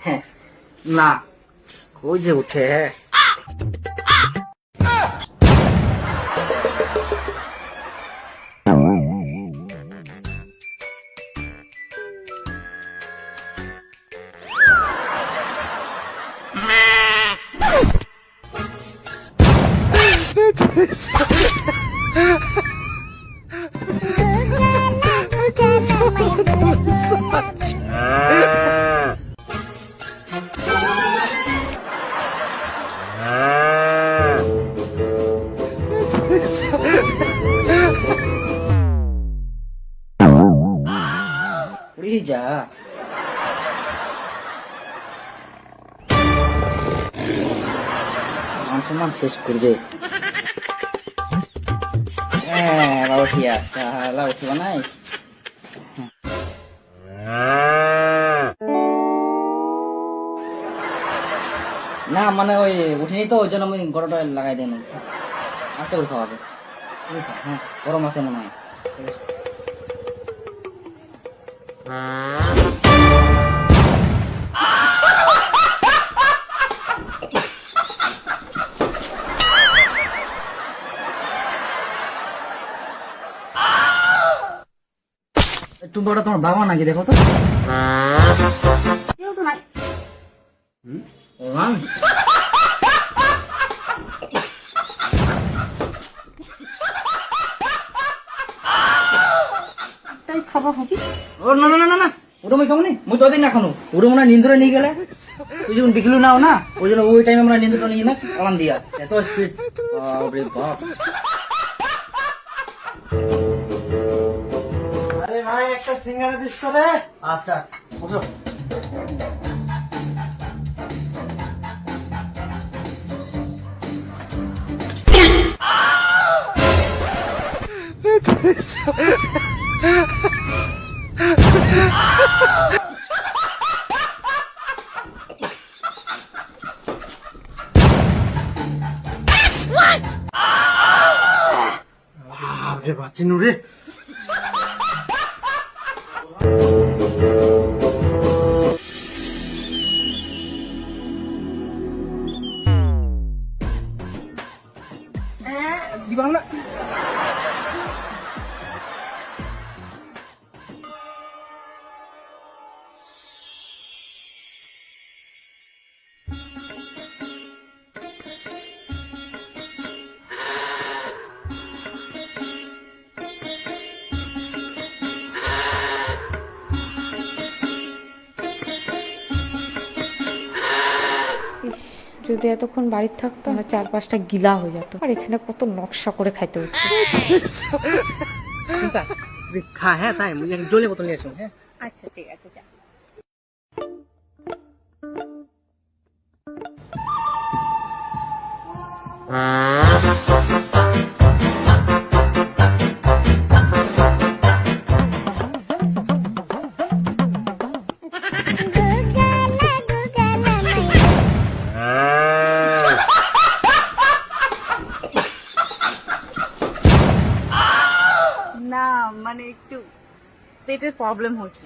হ্যাঁ না ওই যে উঠে হ্যাঁ। 우리 이자 방송만 계속 그러지 হ্যাঁ বাবা হালা উঠিব না মানে ওই উঠিনি তো, ওই জন্য আমি গরমটা লাগাই দেন আস্তে করে খাওয়াবে হ্যাঁ গরম আছে মনে হয়। টুম্পাটা তোমার বাবা নাকি দেখো তো। কেউ তো নাই। তাই খাবার হকি ও না না না না না। ওটা মই খাব নি মই তোদের না খানো। ওটা মনে হয় নিন্দরে নিয়ে গেলে? তুই যখন দেখিলু নাও না ওই জন্য ওই টাইমে আমরা নিন্দুটা নিয়ে না পালান দিয়া। এত স্পিড বাপরে বাপ। সিঙ্গারা দিস তো রে আচ্ছা বসো। আরে Eh, di mana? যদি এতক্ষণ বাড়ির থাকতো না চার পাঁচটা গিলা হয়ে যেত। আর এখানে কত নকশা করে খাইতে হচ্ছে খা হ্যাঁ তাই জলে বোতল নিয়ে আসুন হ্যাঁ। আচ্ছা ঠিক আছে যা। একটু পেটের প্রবলেম হচ্ছে